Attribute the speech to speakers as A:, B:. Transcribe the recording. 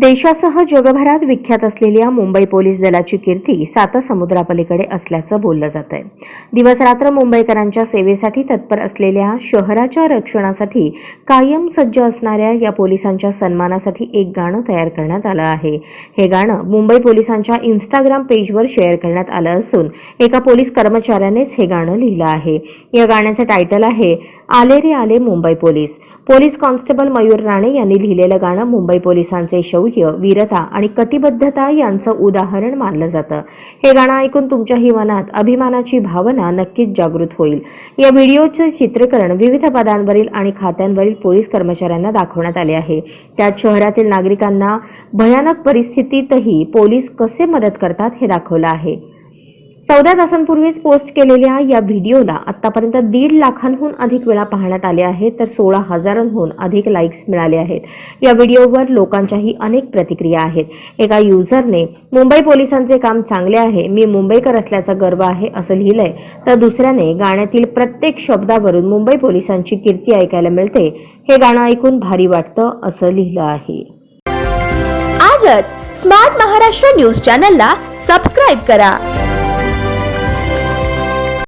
A: देशासह जगभरात विख्यात असलेल्या मुंबई पोलीस दलाची कीर्ती सात समुद्रापलीकडे असल्याचं बोललं जात आहे दिवसरात्र मुंबईकरांच्या सेवेसाठी तत्पर असलेल्या शहराच्या रक्षणासाठी कायम सज्ज असणाऱ्या या पोलिसांच्या सन्मानासाठी एक गाणं तयार करण्यात आलं आहे. हे गाणं मुंबई पोलिसांच्या इंस्टाग्राम पेजवर शेअर करण्यात आलं असून एका पोलीस कर्मचाऱ्यानेच हे गाणं लिहिलं आहे. या गाण्याचं टायटल आहे आले रे आले Mumbai police. Police constable Mayur Rane यांनी लिहिलेलं गाणं मुंबई पोलिसांचे शौर्य वीरता आणि कटिबद्धता यांचं उदाहरण मानलं जातं. हे गाणं ऐकून तुमच्याही मनात अभिमानाची भावना नक्कीच जागृत होईल. या व्हिडिओचे चित्रीकरण विविध पदांवरील आणि खात्यांवरील पोलीस कर्मचाऱ्यांना दाखवण्यात आले आहे. त्यात शहरातील नागरिकांना भयानक परिस्थितीतही पोलीस कसे मदत करतात हे दाखवलं आहे. चौदा तासांपूर्वीच पोस्ट केलेल्या या व्हिडिओला आतापर्यंत दीड लाखांहून अधिक वेळा पाहण्यात आले आहेत तर सोळा हजारांहून अधिक लाईक्स मिळाले आहेत. या व्हिडिओवर लोकांच्याही अनेक प्रतिक्रिया आहेत. एका युजरने मुंबई पोलिसांचे काम चांगले आहे मी मुंबईकर असल्याचा गर्व आहे असं लिहिलंय. तर दुसऱ्याने गाण्यातील प्रत्येक शब्दावरून मुंबई पोलिसांची कीर्ती ऐकायला मिळते हे गाणं ऐकून भारी वाटतं असं लिहिलं आहे.
B: आजच स्मार्ट महाराष्ट्र न्यूज चॅनलला सबस्क्राईब करा.